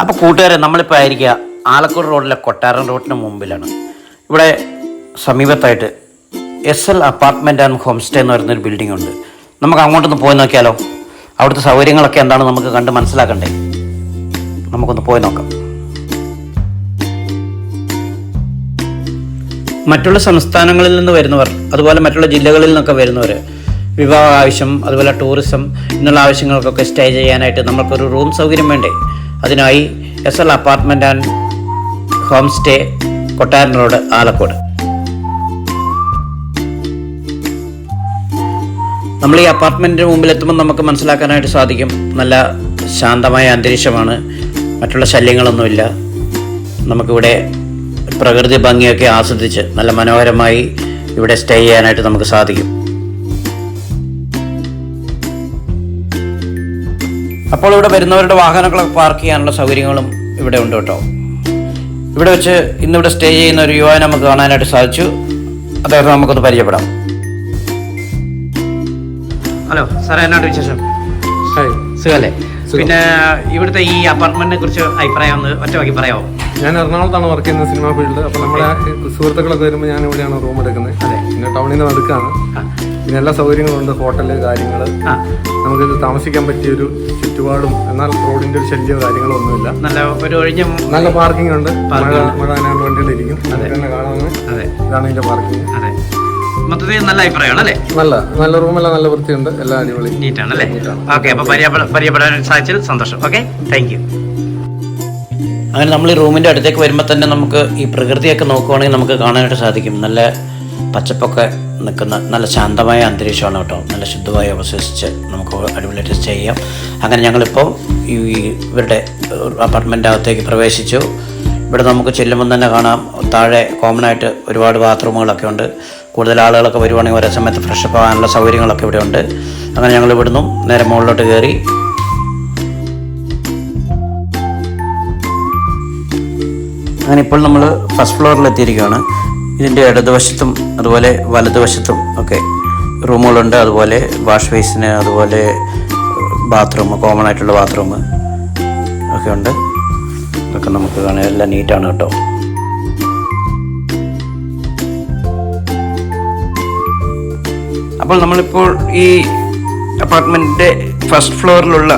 അപ്പോൾ കൂട്ടുകാരെ നമ്മളിപ്പോൾ ആയിരിക്കുക ആലക്കോട് റോഡിലെ കൊട്ടാരം റോഡിന് മുമ്പിലാണ്. ഇവിടെ സമീപത്തായിട്ട് S L apartment and home stay എന്ന് പറയുന്നൊരു ബിൽഡിംഗ് ഉണ്ട്. നമുക്ക് അങ്ങോട്ടൊന്ന് പോയി നോക്കിയാലോ? അവിടുത്തെ സൗകര്യങ്ങളൊക്കെ എന്താണ് നമുക്ക് കണ്ട് മനസ്സിലാക്കണ്ടേ? നമുക്കൊന്ന് പോയി നോക്കാം. മറ്റുള്ള സംസ്ഥാനങ്ങളിൽ നിന്ന് വരുന്നവർ അതുപോലെ മറ്റുള്ള ജില്ലകളിൽ നിന്നൊക്കെ വരുന്നവർ വിവാഹ ആവശ്യം അതുപോലെ ടൂറിസം എന്നുള്ള ആവശ്യങ്ങൾക്കൊക്കെ സ്റ്റേ ചെയ്യാനായിട്ട് നമ്മൾക്കൊരു റൂം സൗകര്യം വേണ്ടേ? അതിനായി S L apartment and home stay Kottaran road Alakode. നമ്മൾ ഈ അപ്പാർട്ട്മെന്റിന് മുമ്പിൽ എത്തുമ്പോൾ നമുക്ക് മനസ്സിലാക്കാനായിട്ട് സാധിക്കും. നല്ല ശാന്തമായ അന്തരീക്ഷമാണ്. മറ്റുള്ള ശല്യങ്ങളൊന്നുമില്ല. നമുക്കിവിടെ പ്രകൃതി ഭംഗിയൊക്കെ ആസ്വദിച്ച് നല്ല മനോഹരമായി ഇവിടെ സ്റ്റേ ചെയ്യാനായിട്ട് നമുക്ക് സാധിക്കും. അപ്പോൾ ഇവിടെ വരുന്നവരുടെ വാഹനങ്ങളൊക്കെ പാർക്ക് ചെയ്യാനുള്ള സൗകര്യങ്ങളും ഇവിടെ ഉണ്ട് കേട്ടോ. ഇവിടെ വെച്ച് ഇന്നിവിടെ സ്റ്റേ ചെയ്യുന്ന ഒരു യുവാവിനെ നമുക്ക് കാണാനായിട്ട് സാധിച്ചു. അദ്ദേഹത്തെ നമുക്കൊന്ന് പരിചയപ്പെടാം. ഹലോ സാറേ എന്നോട് വിശേഷം? ഹായ് സുഖല്ലേ? പിന്നെ ഇവിടുത്തെ ഈ അപ്പാർട്ട്മെന്റിനെ കുറിച്ച് അഭിപ്രായം ഒന്ന് ഒറ്റ വാക്കി പറയാമോ ഞാൻ എറണാകുളത്താണ് വർക്ക് ചെയ്യുന്നത് സിനിമാ ഫീൽഡ് അപ്പൊ നമ്മുടെ സുഹൃത്തുക്കളൊക്കെ വരുമ്പോൾ ഞാൻ ഇവിടെയാണ് റൂം എടുക്കുന്നത്. അതെ. പിന്നെ ടൗണിൽ നിന്ന് നടക്കുകയാണ് ആ. പിന്നെ എല്ലാ സൗകര്യങ്ങളുണ്ട് ഹോട്ടൽ കാര്യങ്ങൾ നമുക്കിത് താമസിക്കാൻ പറ്റിയൊരു ചുറ്റുപാടും എന്നാൽ റോഡിന്റെ ഒരു ശല്യമോ കാര്യങ്ങളോ ഒന്നുമില്ല. നല്ല ഒരു ഒഴിഞ്ഞ നല്ല പാർക്കിംഗ് ഉണ്ട്. മഴ. മഴ വണ്ടികൾ ഇരിക്കും. തന്നെ കാണാമെന്ന് അതെ. ഇതാണ് ഇതിന്റെ പാർക്കിംഗ്. അതെ. മൊത്തത്തിൽ നല്ല അഭിപ്രായമാണ് അല്ലേ? നല്ല നല്ല റൂമെല്ലാം നല്ല വൃത്തിയുണ്ട്. എല്ലാം അടിപൊളി. നീറ്റാണ് അല്ലേ? ഓക്കെ അപ്പോൾ പരിചയപ്പെടാൻ പരിചയപ്പെടാൻ സാധിച്ചതിൽ സന്തോഷം. ഓക്കെ താങ്ക് യു അങ്ങനെ നമ്മൾ ഈ റൂമിന്റെ അടുത്തേക്ക് വരുമ്പോൾ തന്നെ നമുക്ക് ഈ പ്രകൃതിയൊക്കെ നോക്കുവാണെങ്കിൽ നമുക്ക് കാണാനായിട്ട് സാധിക്കും. നല്ല പച്ചപ്പൊക്കെ നിൽക്കുന്ന നല്ല ശാന്തമായ അന്തരീക്ഷമാണ് കേട്ടോ. നല്ല ശുദ്ധമായി അവശേഷിച്ച് നമുക്ക് അടിപൊളിയായിട്ട് ചെയ്യാം. അങ്ങനെ ഞങ്ങളിപ്പോൾ ഈ ഇവരുടെ അപ്പാർട്ട്മെന്റ് അകത്തേക്ക് പ്രവേശിച്ചു. ഇവിടെ നമുക്ക് ചെല്ലുമ്പോൾ തന്നെ കാണാം. താഴെ കോമൺ ആയിട്ട് ഒരുപാട് ബാത്റൂമുകളൊക്കെ ഉണ്ട്. കൂടുതൽ ആളുകളൊക്കെ വരുവാണെങ്കിൽ ഒരേ സമയത്ത് ഫ്രഷപ്പ് ആകാനുള്ള സൗകര്യങ്ങളൊക്കെ ഇവിടെ ഉണ്ട്. അങ്ങനെ ഞങ്ങൾ ഇവിടുന്ന് നേരെ മുകളിലോട്ട് കയറി. അങ്ങനെ ഇപ്പോൾ നമ്മൾ ഫസ്റ്റ് ഫ്ലോറിൽ എത്തിയിരിക്കുകയാണ്. ഇതിന്റെ ഇടതുവശത്തും അതുപോലെ വലതുവശത്തും ഒക്കെ റൂമുകളുണ്ട്. അതുപോലെ വാഷ് ബേസിന് അതുപോലെ ബാത്റൂം കോമൺ ആയിട്ടുള്ള ബാത്റൂം ഒക്കെ ഉണ്ട്. ഇതൊക്കെ നമുക്ക് കാണാൻ എല്ലാം നീറ്റാണ് കേട്ടോ. അപ്പോൾ നമ്മളിപ്പോൾ ഈ അപ്പാർട്ട്മെന്റിന്റെ ഫസ്റ്റ് ഫ്ലോറിലുള്ള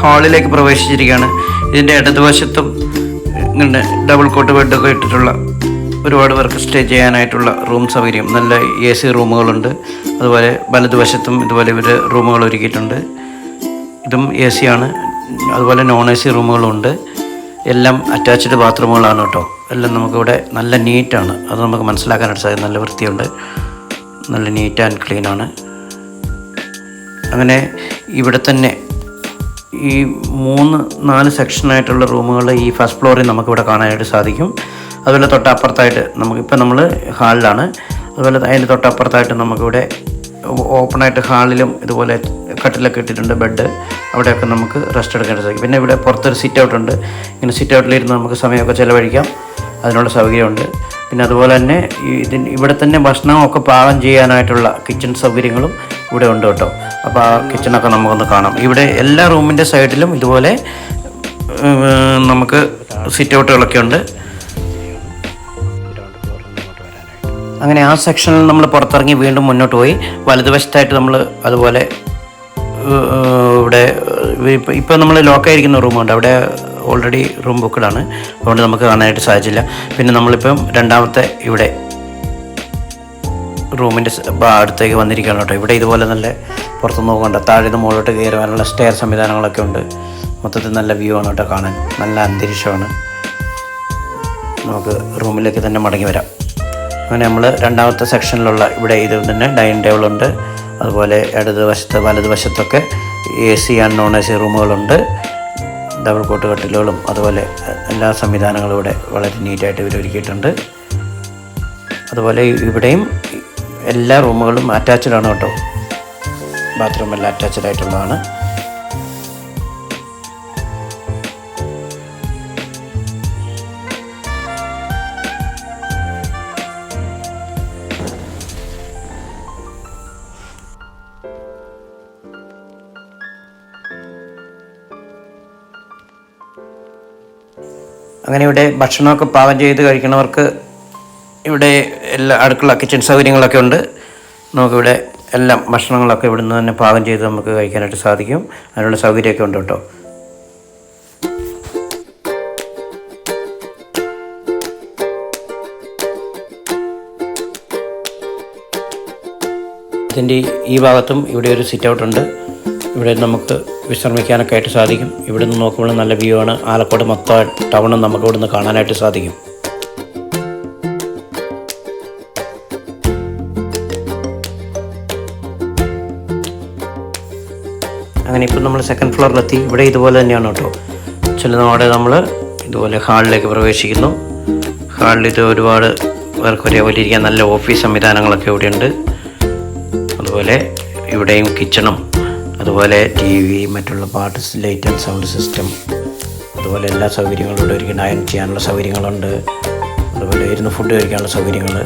ഹാളിലേക്ക് പ്രവേശിച്ചിരിക്കുകയാണ്. ഇതിന്റെ ഇടതുവശത്തും ഇങ്ങനെ ഡബിൾ കോട്ട് ബെഡൊക്കെ ഇട്ടിട്ടുള്ള ഒരുപാട് പേർക്ക് സ്റ്റേ ചെയ്യാനായിട്ടുള്ള റൂം സൗകര്യം. നല്ല എ സി റൂമുകളുണ്ട്. അതുപോലെ വലതുവശത്തും ഇതുപോലെ ഇവർ റൂമുകൾ ഒരുക്കിയിട്ടുണ്ട്. ഇതും എ ആണ്. അതുപോലെ നോൺ എ സി റൂമുകളുണ്ട്. എല്ലാം അറ്റാച്ച്ഡ് ബാത്റൂമുകളാണ് കേട്ടോ. എല്ലാം നമുക്കിവിടെ നല്ല നീറ്റാണ്. അത് നമുക്ക് മനസ്സിലാക്കാനായിട്ട് സാധിക്കും. നല്ല വൃത്തിയുണ്ട്. നല്ല നീറ്റ് ആൻഡ് ക്ലീൻ ആണ്. അങ്ങനെ ഇവിടെ തന്നെ ഈ മൂന്ന് നാല് സെക്ഷനായിട്ടുള്ള റൂമുകൾ ഈ ഫസ്റ്റ് ഫ്ലോറിൽ നമുക്കിവിടെ കാണാനായിട്ട് സാധിക്കും. അതുപോലെ തൊട്ടപ്പുറത്തായിട്ട് നമുക്ക് നമുക്കിപ്പോൾ നമ്മൾ ഹാളിലാണ്. അതുപോലെ അതിന്റെ തൊട്ടപ്പുറത്തായിട്ട് നമുക്കിവിടെ ഓപ്പണായിട്ട് ഹാളിലും ഇതുപോലെ കട്ടിലൊക്കെ ഇട്ടിട്ടുണ്ട് ബെഡ്. അവിടെയൊക്കെ നമുക്ക് റെസ്റ്റ് എടുക്കാൻ സാധിക്കും പിന്നെ ഇവിടെ പുറത്തൊരു സിറ്റ് ഔട്ട് ഉണ്ട്. ഇങ്ങനെ സിറ്റ് ഔട്ടിലിരുന്ന് നമുക്ക് സമയമൊക്കെ ചിലവഴിക്കാം. അതിനുള്ള സൗകര്യമുണ്ട്. പിന്നെ അതുപോലെ തന്നെ ഇതി ഇവിടെ തന്നെ ഭക്ഷണമൊക്കെ പാകം ചെയ്യാനായിട്ടുള്ള കിച്ചൺ സൗകര്യങ്ങളും ഇവിടെ ഉണ്ട് കേട്ടോ. അപ്പോൾ ആ കിച്ചണൊക്കെ നമുക്കൊന്ന് കാണാം. ഇവിടെ എല്ലാ റൂമിന്റെ സൈഡിലും ഇതുപോലെ നമുക്ക് സിറ്റ് ഔട്ടുകളൊക്കെ ഉണ്ട്. അങ്ങനെ ആ സെക്ഷനിൽ നമ്മൾ പുറത്തിറങ്ങി വീണ്ടും മുന്നോട്ട് പോയി. വലതുവശത്തായിട്ട് നമ്മൾ അതുപോലെ ഇവിടെ ഇപ്പോൾ ഇപ്പം നമ്മൾ ലോക്കായിരിക്കുന്ന റൂമുണ്ട് അവിടെ ഓൾറെഡി റൂം ബുക്കഡാണ് അതുകൊണ്ട് നമുക്ക് കാണാനായിട്ട് സാധിച്ചില്ല. പിന്നെ നമ്മളിപ്പം രണ്ടാമത്തെ ഇവിടെ റൂമിന്റെ അടുത്തേക്ക് വന്നിരിക്കുകയാണ് കേട്ടോ. ഇവിടെ ഇതുപോലെ നല്ല പുറത്ത് നോക്കണ്ട. താഴെ നിന്ന് മുകളിലോട്ട് കയറി വരാനുള്ള സ്റ്റെയർ സംവിധാനങ്ങളൊക്കെ ഉണ്ട്. മൊത്തത്തിൽ നല്ല വ്യൂ ആണ് കേട്ടോ കാണാൻ. നല്ല അന്തരീക്ഷമാണ്. നമുക്ക് റൂമിലേക്ക് തന്നെ മടങ്ങി വരാം. അങ്ങനെ നമ്മൾ രണ്ടാമത്തെ സെക്ഷനിലുള്ള ഇവിടെ ഇത് തന്നെ ഡൈനിങ് ടേബിൾ ഉണ്ട്. അതുപോലെ ഇടതുവശത്ത് വലതുവശത്തൊക്കെ A C and non A C റൂമുകളുണ്ട് double cot കട്ടിലുകളും അതുപോലെ എല്ലാ സംവിധാനങ്ങളും ഇവിടെ വളരെ നീറ്റായിട്ട് ഇവർ ഒരുക്കിയിട്ടുണ്ട്. അതുപോലെ ഇവിടെയും എല്ലാ റൂമുകളും അറ്റാച്ച്ഡ് ആണ് കേട്ടോ. ബാത്റൂം എല്ലാം അറ്റാച്ച്ഡ് ആയിട്ടുള്ളതാണ്. അങ്ങനെ ഇവിടെ ഭക്ഷണമൊക്കെ പാകം ചെയ്ത് കഴിക്കുന്നവർക്ക് ഇവിടെ എല്ലാ അടുക്കള കിച്ചൺ സൗകര്യങ്ങളൊക്കെ ഉണ്ട്. നമുക്കിവിടെ എല്ലാം ഭക്ഷണങ്ങളൊക്കെ ഇവിടുന്ന് തന്നെ പാകം ചെയ്ത് നമുക്ക് കഴിക്കാനായിട്ട് സാധിക്കും. അതിനുള്ള സൗകര്യമൊക്കെ ഉണ്ട് കേട്ടോ. ഇതിന്റെ ഈ ഭാഗത്തും ഇവിടെ ഒരു സിറ്റ് ഔട്ട് ഉണ്ട്. ഇവിടെ നമുക്ക് വിശ്രമിക്കാനൊക്കെ ആയിട്ട് സാധിക്കും. ഇവിടെ നിന്ന് നോക്കുമ്പോൾ നല്ല വ്യൂ ആണ്. ആലക്കോട് മൊത്തം ടൗണും നമുക്ക് ഇവിടുന്ന് കാണാനായിട്ട് സാധിക്കും. അങ്ങനെ ഇപ്പം നമ്മൾ സെക്കൻഡ് ഫ്ലോറിലെത്തി ഇവിടെ ഇതുപോലെ തന്നെയാണ് കേട്ടോ. ചെല്ലുന്നതോടെ നമ്മൾ ഇതുപോലെ ഹാളിലേക്ക് പ്രവേശിക്കുന്നു. ഹാളിൽ ഇത് ഒരുപാട് പേർക്ക് ഒരേപോലെ ഇരിക്കാൻ നല്ല ഓഫീസ് സംവിധാനങ്ങളൊക്കെ ഇവിടെയുണ്ട്. അതുപോലെ ഇവിടെയും കിച്ചണും അതുപോലെ ടി വി മറ്റുള്ള പാട്ട് ലൈറ്റ് ആൻഡ് സൗണ്ട് സിസ്റ്റം അതുപോലെ എല്ലാ സൗകര്യങ്ങളും ഉണ്ട്. ഒരിക്കലും അയൺ ചെയ്യാനുള്ള സൗകര്യങ്ങളുണ്ട്. അതുപോലെ ഇരുന്ന് ഫുഡ് കഴിക്കാനുള്ള സൗകര്യങ്ങൾ.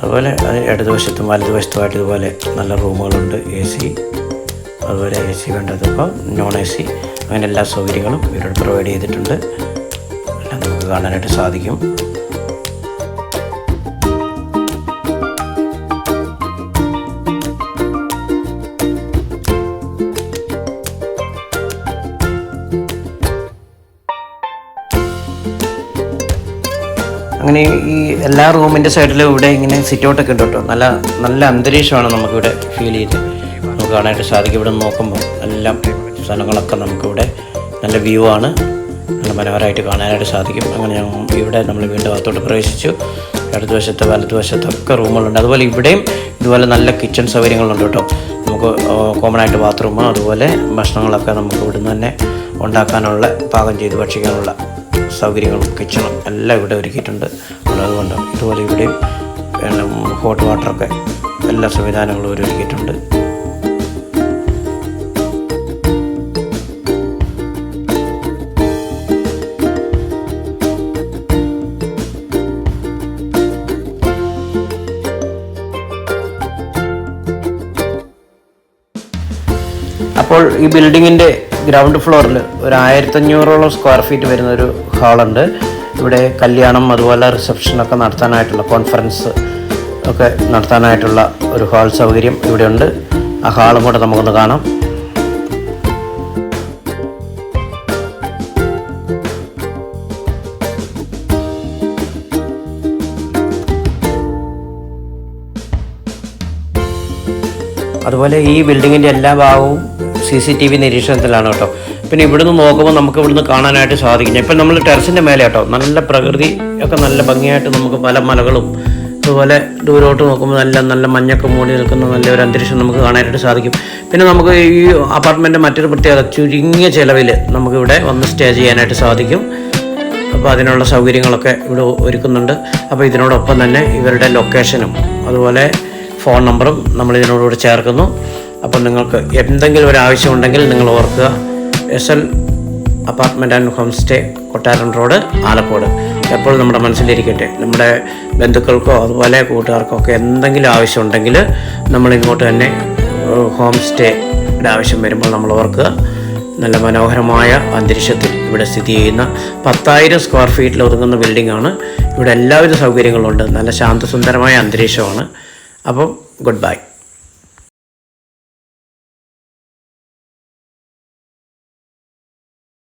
അതുപോലെ അത് ഇടതുവശത്തും വലതുവശത്തുമായിട്ട് ഇതുപോലെ നല്ല റൂമുകളുണ്ട്. എ സി അതുപോലെ എ സി വേണ്ടതിപ്പോൾ നോൺ എ സി അങ്ങനെ എല്ലാ സൗകര്യങ്ങളും ഇവരോട് പ്രൊവൈഡ് ചെയ്തിട്ടുണ്ട്. എല്ലാം നമുക്ക് കാണാനായിട്ട് സാധിക്കും. അങ്ങനെ ഈ എല്ലാ റൂമിന്റെ സൈഡിലും ഇവിടെ ഇങ്ങനെ സിറ്റ് ഔട്ടൊക്കെ ഉണ്ട് കേട്ടോ. നല്ല നല്ല അന്തരീക്ഷമാണ് നമുക്കിവിടെ ഫീൽ ചെയ്ത്. നമുക്ക് കാണാനായിട്ട് സാധിക്കും. ഇവിടെ നോക്കുമ്പോൾ എല്ലാം സ്ഥലങ്ങളൊക്കെ നമുക്കിവിടെ നല്ല വ്യൂ ആണ്. നല്ല മനോഹരമായിട്ട് കാണാനായിട്ട് സാധിക്കും. അങ്ങനെ ഞങ്ങൾ ഇവിടെ നമ്മൾ വീണ്ടും അകത്തോട്ട് പ്രവേശിച്ചു. ഇടതുവശത്ത് വലതുവശത്തൊക്കെ റൂമുകളുണ്ട്. അതുപോലെ ഇവിടെയും ഇതുപോലെ നല്ല കിച്ചൺ സൗകര്യങ്ങളുണ്ട് കേട്ടോ. നമുക്ക് കോമൺ ആയിട്ട് ബാത്റൂം അതുപോലെ ഭക്ഷണങ്ങളൊക്കെ നമുക്ക് ഇവിടുന്ന് തന്നെ ഉണ്ടാക്കാനുള്ള പാകം ചെയ്ത് ഭക്ഷിക്കാനുള്ള സൗകര്യങ്ങളും കിച്ചണും എല്ലാം ഇവിടെ ഒരുക്കിയിട്ടുണ്ട്. അതുകൊണ്ട് ഇതുപോലെ ഇവിടെയും ഹോട്ട് വാട്ടറൊക്കെ എല്ലാ സംവിധാനങ്ങളും ഒരുക്കിയിട്ടുണ്ട്. അപ്പോൾ ഈ ബിൽഡിങ്ങിന്റെ ഗ്രൗണ്ട് ഫ്ലോറിൽ ഒരു ആയിരത്തഞ്ഞൂറോളം സ്ക്വയർ ഫീറ്റ് വരുന്ന ഒരു ഹാളുണ്ട്. ഇവിടെ കല്യാണം അതുപോലെ റിസപ്ഷനൊക്കെ നടത്താനായിട്ടുള്ള കോൺഫറൻസ് ഒക്കെ നടത്താനായിട്ടുള്ള ഒരു ഹാൾ സൗകര്യം ഇവിടെയുണ്ട്. ആ ഹാളും കൂടെ നമുക്കൊന്ന് കാണാം. അതുപോലെ ഈ ബിൽഡിങ്ങിന്റെ എല്ലാ ഭാഗവും സി സി ടി വി നിരീക്ഷണത്തിലാണ് കേട്ടോ. പിന്നെ ഇവിടുന്ന് നോക്കുമ്പോൾ നമുക്ക് ഇവിടുന്ന് കാണാനായിട്ട് സാധിക്കും ഇപ്പം നമ്മൾ ടെറസിന്റെ മേലെ കേട്ടോ നല്ല പ്രകൃതി ഒക്കെ നല്ല ഭംഗിയായിട്ട് നമുക്ക് പല മലകളും അതുപോലെ ദൂരോട്ട് നോക്കുമ്പോൾ നല്ല നല്ല മഞ്ഞൊക്കെ മൂടി നിൽക്കുന്ന നല്ലൊരു അന്തരീക്ഷം നമുക്ക് കാണാനായിട്ട് സാധിക്കും. പിന്നെ നമുക്ക് ഈ അപ്പാർട്ട്മെന്റ് മറ്റൊരു പ്രത്യേകത ചുരുങ്ങിയ ചിലവിൽ നമുക്കിവിടെ വന്ന് സ്റ്റേ ചെയ്യാനായിട്ട് സാധിക്കും. അപ്പോൾ അതിനുള്ള സൗകര്യങ്ങളൊക്കെ ഇവിടെ ഒരുക്കുന്നുണ്ട്. അപ്പോൾ ഇതിനോടൊപ്പം തന്നെ ഇവരുടെ ലൊക്കേഷനും അതുപോലെ ഫോൺ നമ്പറും നമ്മൾ ഇതിനോടുകൂടി ചേർക്കുന്നു. അപ്പം നിങ്ങൾക്ക് എന്തെങ്കിലും ഒരു ആവശ്യമുണ്ടെങ്കിൽ നിങ്ങൾ ഓർക്കുക. S L apartment and home stay Kottaran road Alakode. എപ്പോഴും നമ്മുടെ മനസ്സിലിരിക്കട്ടെ നമ്മുടെ ബന്ധുക്കൾക്കോ അതുപോലെ കൂട്ടുകാർക്കോ ഒക്കെ എന്തെങ്കിലും ആവശ്യമുണ്ടെങ്കിൽ നമ്മൾ ഇങ്ങോട്ട് തന്നെ ഹോം സ്റ്റേയുടെ ആവശ്യം വരുമ്പോൾ നമ്മൾ ഓർക്കുക നല്ല മനോഹരമായ അന്തരീക്ഷത്തിൽ ഇവിടെ സ്ഥിതി ചെയ്യുന്ന പത്തായിരം സ്ക്വയർ ഫീറ്റിൽ ഒതുങ്ങുന്ന ബിൽഡിംഗ് ആണ്. ഇവിടെ എല്ലാവിധ സൗകര്യങ്ങളുണ്ട് നല്ല ശാന്തസുന്ദരമായ അന്തരീക്ഷമാണ്. അപ്പം ഗുഡ് ബൈ